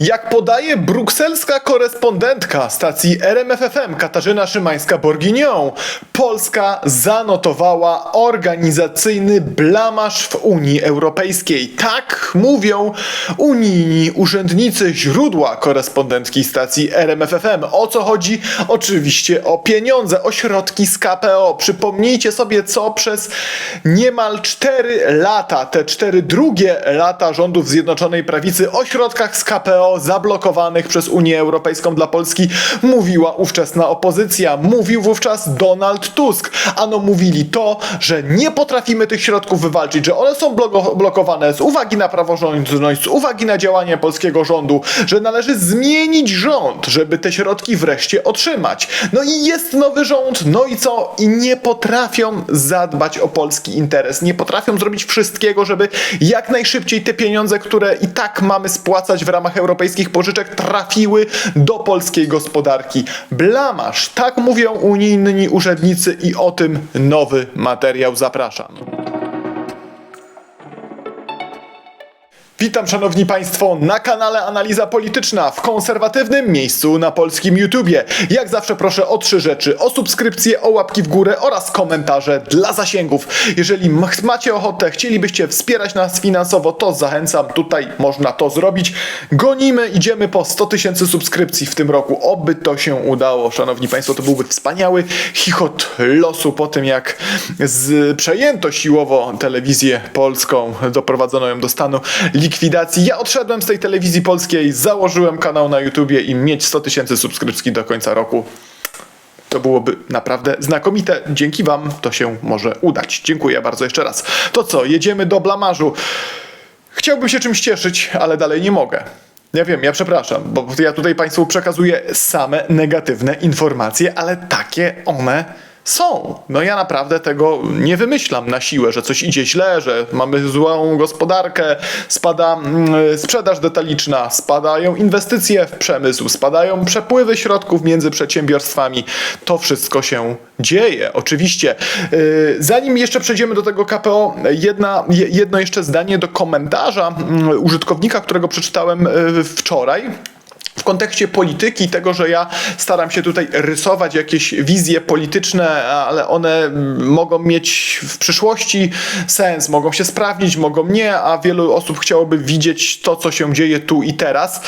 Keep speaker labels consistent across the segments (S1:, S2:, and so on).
S1: Jak podaje brukselska korespondentka stacji RMFFM Katarzyna Szymańska-Borginią, Polska zanotowała organizacyjny blamaż w Unii Europejskiej. Tak mówią unijni urzędnicy źródła korespondentki stacji RMFFM. O co chodzi? Oczywiście o pieniądze, o środki z KPO. Przypomnijcie sobie, co przez niemal 4 lata, te 4 drugie lata rządów Zjednoczonej Prawicy o środkach z KPO zablokowanych przez Unię Europejską dla Polski mówiła ówczesna opozycja. Mówił wówczas Donald Tusk. Ano mówili to, że nie potrafimy tych środków wywalczyć, że one są bloko- blokowane z uwagi na praworządność, z uwagi na działanie polskiego rządu, że należy zmienić rząd, żeby te środki wreszcie otrzymać. No i jest nowy rząd, no i co? I nie potrafią zadbać o polski interes. Nie potrafią zrobić wszystkiego, żeby jak najszybciej te pieniądze, które i tak mamy spłacać w ramach europejskich pożyczek, trafiły do polskiej gospodarki. Blamasz, tak mówią unijni urzędnicy i o tym nowy materiał zapraszam. Witam szanowni państwo na kanale Analiza Polityczna w konserwatywnym miejscu na polskim YouTubie. Jak zawsze proszę o trzy rzeczy: o subskrypcję, o łapki w górę oraz komentarze dla zasięgów. Jeżeli macie ochotę, chcielibyście wspierać nas finansowo, to zachęcam, tutaj można to zrobić. Gonimy, idziemy po 100 tysięcy subskrypcji w tym roku. Oby to się udało, szanowni państwo, to byłby wspaniały chichot losu po tym, jak z, przejęto siłowo telewizję polską, doprowadzono ją do stanu likwidacji. Ja odszedłem z tej telewizji polskiej, założyłem kanał na YouTubie i mieć 100 tysięcy subskrypcji do końca roku. To byłoby naprawdę znakomite. Dzięki Wam to się może udać. Dziękuję bardzo jeszcze raz. To co, jedziemy do blamażu. Chciałbym się czymś cieszyć, ale dalej nie mogę. Ja wiem, ja przepraszam, bo ja tutaj Państwu przekazuję same negatywne informacje, ale takie one są. No ja naprawdę tego nie wymyślam na siłę, że coś idzie źle, że mamy złą gospodarkę, spada mm, sprzedaż detaliczna, spadają inwestycje w przemysł, spadają przepływy środków między przedsiębiorstwami. To wszystko się dzieje, oczywiście. Yy, Zanim jeszcze przejdziemy do tego KPO, jedna, je- jedno jeszcze zdanie do komentarza mm, użytkownika, którego przeczytałem yy, wczoraj w kontekście polityki, tego, że ja staram się tutaj rysować jakieś wizje polityczne, ale one mogą mieć w przyszłości sens, mogą się sprawdzić, mogą nie, a wielu osób chciałoby widzieć to, co się dzieje tu i teraz.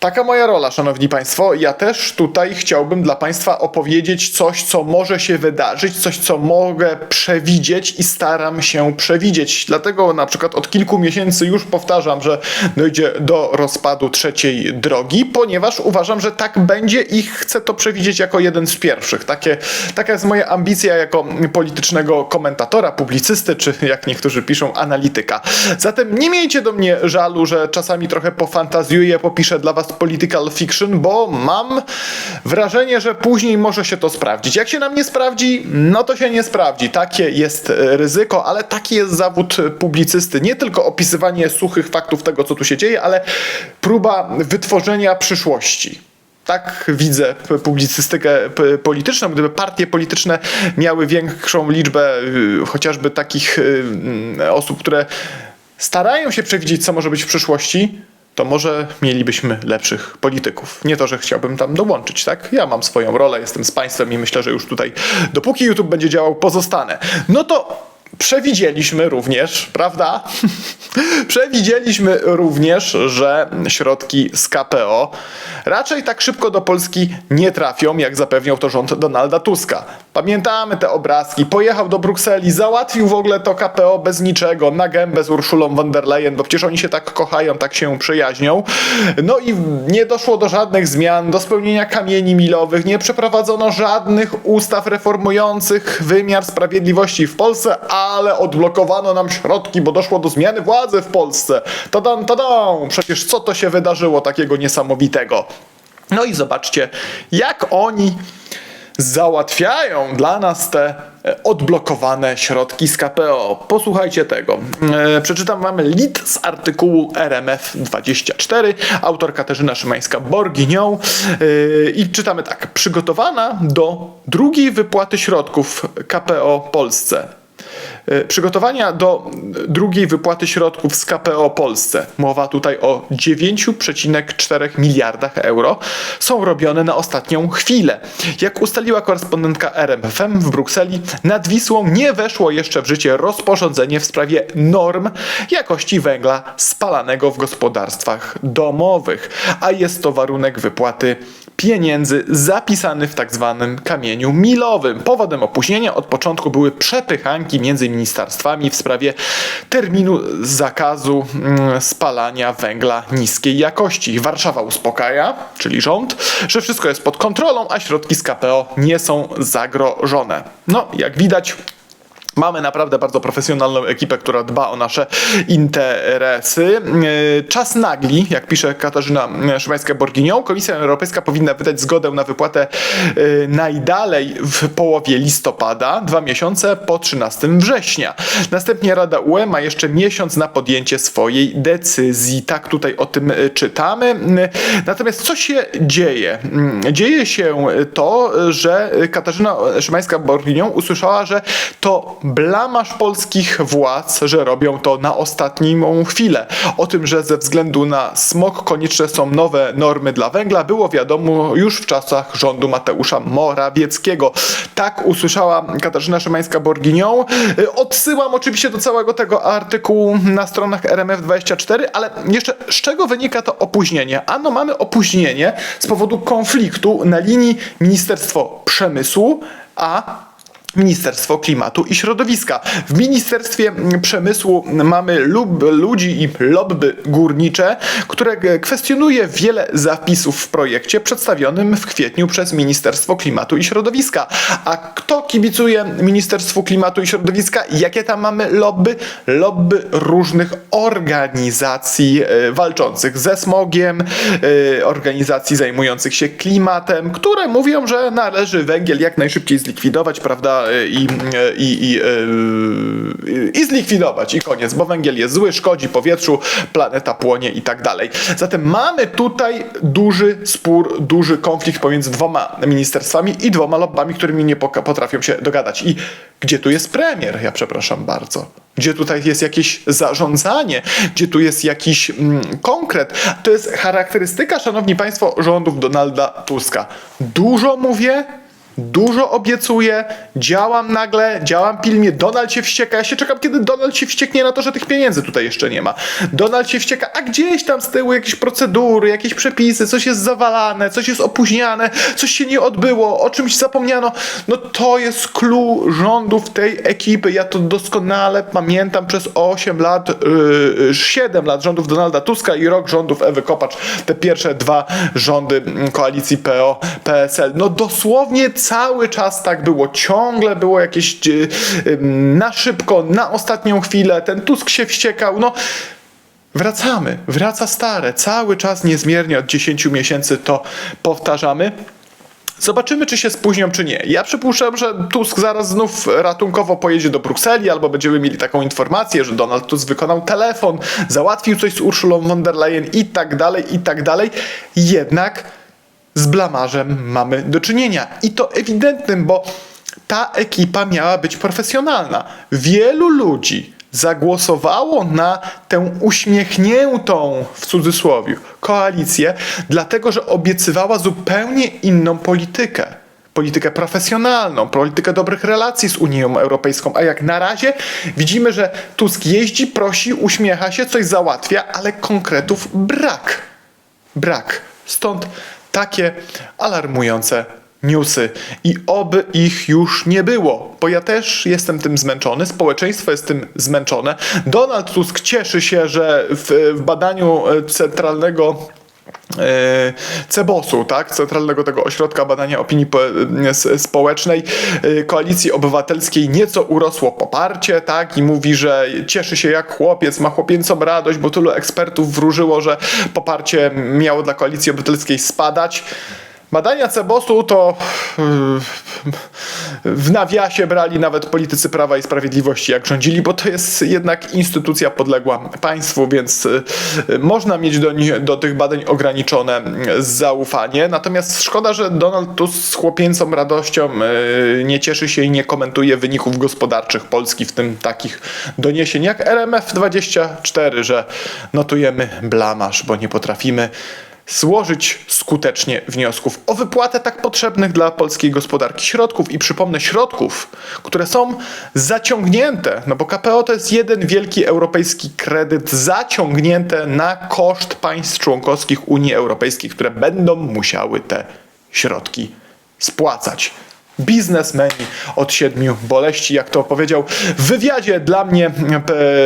S1: Taka moja rola, szanowni państwo. Ja też tutaj chciałbym dla państwa opowiedzieć coś, co może się wydarzyć, coś, co mogę przewidzieć i staram się przewidzieć. Dlatego na przykład od kilku miesięcy już powtarzam, że dojdzie do rozpadu trzeciej drogi, ponieważ uważam, że tak będzie i chcę to przewidzieć jako jeden z pierwszych. Takie, taka jest moja ambicja jako politycznego komentatora, publicysty, czy jak niektórzy piszą, analityka. Zatem nie miejcie do mnie żalu, że czasami trochę pofantazjuję, popiszę dla was political fiction, bo mam wrażenie, że później może się to sprawdzić. Jak się nam nie sprawdzi, no to się nie sprawdzi. Takie jest e, ryzyko, ale taki jest zawód publicysty. Nie tylko opisywanie suchych faktów tego, co tu się dzieje, ale próba wytworzenia przyszłości. Tak widzę publicystykę polityczną. Gdyby partie polityczne miały większą liczbę y, chociażby takich y, mm, osób, które starają się przewidzieć, co może być w przyszłości, to może mielibyśmy lepszych polityków. Nie to, że chciałbym tam dołączyć, tak? Ja mam swoją rolę, jestem z państwem i myślę, że już tutaj, dopóki YouTube będzie działał, pozostanę. No to przewidzieliśmy również, prawda? przewidzieliśmy również, że środki z KPO raczej tak szybko do Polski nie trafią, jak zapewniał to rząd Donalda Tuska. Pamiętamy te obrazki. Pojechał do Brukseli, załatwił w ogóle to KPO bez niczego, na gębę z Urszulą von der Leyen, bo przecież oni się tak kochają, tak się przyjaźnią. No i nie doszło do żadnych zmian, do spełnienia kamieni milowych, nie przeprowadzono żadnych ustaw reformujących wymiar sprawiedliwości w Polsce, ale odblokowano nam środki, bo doszło do zmiany władzy w Polsce. Tadam, tadam! Przecież co to się wydarzyło takiego niesamowitego? No i zobaczcie, jak oni załatwiają dla nas te e, odblokowane środki z KPO. Posłuchajcie tego. E, Przeczytam wam lit z artykułu RMF24, autor Katarzyna Szymańska-Borginią E, i czytamy tak. Przygotowana do drugiej wypłaty środków KPO Polsce. E, Przygotowania do drugiej wypłaty środków z KPO Polsce, mowa tutaj o 9,4 miliardach euro, są robione na ostatnią chwilę. Jak ustaliła korespondentka RMFM w Brukseli, nad Wisłą nie weszło jeszcze w życie rozporządzenie w sprawie norm jakości węgla spalanego w gospodarstwach domowych, a jest to warunek wypłaty pieniędzy zapisany w tak zwanym kamieniu milowym. Powodem opóźnienia od początku były przepychanki między ministerstwami w sprawie terminu zakazu mm, spalania węgla niskiej jakości. Warszawa uspokaja, czyli rząd, że wszystko jest pod kontrolą, a środki z KPO nie są zagrożone. No, jak widać, Mamy naprawdę bardzo profesjonalną ekipę, która dba o nasze interesy. Yy, Czas nagli, jak pisze Katarzyna Szymańska-Borginią. Komisja Europejska powinna wydać zgodę na wypłatę yy, najdalej w połowie listopada, dwa miesiące po 13 września. Następnie Rada UE ma jeszcze miesiąc na podjęcie swojej decyzji. Tak tutaj o tym yy, czytamy. Natomiast co się dzieje? Yy, Dzieje się to, że Katarzyna Szymańska-Borginią usłyszała, że to blamaż polskich władz, że robią to na ostatnią chwilę. O tym, że ze względu na smog konieczne są nowe normy dla węgla, było wiadomo już w czasach rządu Mateusza Morawieckiego. Tak usłyszała Katarzyna Szymańska-Borginią. Odsyłam oczywiście do całego tego artykułu na stronach RMF24, ale jeszcze z czego wynika to opóźnienie? Ano mamy opóźnienie z powodu konfliktu na linii Ministerstwo Przemysłu a Ministerstwo Klimatu i Środowiska. W Ministerstwie Przemysłu mamy lub, ludzi i lobby górnicze, które kwestionuje wiele zapisów w projekcie przedstawionym w kwietniu przez Ministerstwo Klimatu i Środowiska. A kto kibicuje Ministerstwu Klimatu i Środowiska? Jakie tam mamy lobby? Lobby różnych organizacji e, walczących ze smogiem, e, organizacji zajmujących się klimatem, które mówią, że należy węgiel jak najszybciej zlikwidować, prawda? e, I, i, i, i zlikwidować i koniec, bo węgiel jest zły, szkodzi powietrzu, planeta płonie i tak dalej. Zatem mamy tutaj duży spór, duży konflikt pomiędzy dwoma ministerstwami i dwoma lobbami, którymi nie poka- potrafią się dogadać. I gdzie tu jest premier? Ja przepraszam bardzo. Gdzie tutaj jest jakieś zarządzanie? Gdzie tu jest jakiś mm, konkret? To jest charakterystyka, szanowni państwo, rządów Donalda Tuska. Dużo mówię, Dużo obiecuję, działam nagle, działam pilnie, Donald się wścieka. Ja się czekam, kiedy Donald się wścieknie na to, że tych pieniędzy tutaj jeszcze nie ma. Donald się wścieka, a gdzieś tam z tyłu jakieś procedury, jakieś przepisy, coś jest zawalane, coś jest opóźniane, coś się nie odbyło, o czymś zapomniano. No to jest clue rządów tej ekipy. Ja to doskonale pamiętam przez 8 lat, yy, 7 lat rządów Donalda Tuska i rok rządów Ewy Kopacz. Te pierwsze dwa rządy mm, koalicji PO, PSL. No dosłownie cały czas tak było. Ciągle było jakieś yy, yy, na szybko, na ostatnią chwilę. Ten Tusk się wściekał. No wracamy, wraca stare. Cały czas niezmiernie od 10 miesięcy to powtarzamy. Zobaczymy, czy się spóźnią, czy nie. Ja przypuszczam, że Tusk zaraz znów ratunkowo pojedzie do Brukseli, albo będziemy mieli taką informację, że Donald Tusk wykonał telefon, załatwił coś z Urszulą von der Leyen i tak dalej, i tak dalej. Jednak z blamarzem mamy do czynienia. I to ewidentnym, bo ta ekipa miała być profesjonalna. Wielu ludzi zagłosowało na tę uśmiechniętą, w cudzysłowie, koalicję, dlatego że obiecywała zupełnie inną politykę. Politykę profesjonalną, politykę dobrych relacji z Unią Europejską, a jak na razie widzimy, że Tusk jeździ, prosi, uśmiecha się, coś załatwia, ale konkretów brak. Brak. Stąd takie alarmujące newsy i oby ich już nie było, bo ja też jestem tym zmęczony, społeczeństwo jest tym zmęczone. Donald Tusk cieszy się, że w, w badaniu e, centralnego CEBOS-u, tak? Centralnego tego Ośrodka Badania Opinii s- Społecznej e, Koalicji Obywatelskiej nieco urosło poparcie, tak? I mówi, że cieszy się jak chłopiec, ma chłopięcą radość, bo tylu ekspertów wróżyło, że poparcie miało dla Koalicji Obywatelskiej spadać. Badania Cebosu to yy, w nawiasie brali nawet politycy Prawa i Sprawiedliwości, jak rządzili, bo to jest jednak instytucja podległa państwu, więc yy, można mieć do, do tych badań ograniczone yy, zaufanie. Natomiast szkoda, że Donald Tusk z chłopięcą radością nie cieszy się i nie komentuje wyników gospodarczych Polski, w tym takich doniesień jak RMF24, że notujemy blamaż, bo nie potrafimy złożyć skutecznie wniosków o wypłatę tak potrzebnych dla polskiej gospodarki środków i przypomnę środków, które są zaciągnięte, no bo KPO to jest jeden wielki europejski kredyt zaciągnięte na koszt państw członkowskich Unii Europejskiej, które będą musiały te środki spłacać. Biznesmeni od siedmiu boleści, jak to powiedział w wywiadzie dla mnie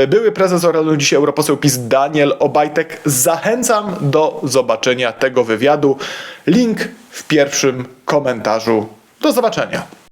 S1: e, były prezes Orlenu, dzisiaj europoseł PiS Daniel Obajtek. Zachęcam do zobaczenia tego wywiadu. Link w pierwszym komentarzu. Do zobaczenia.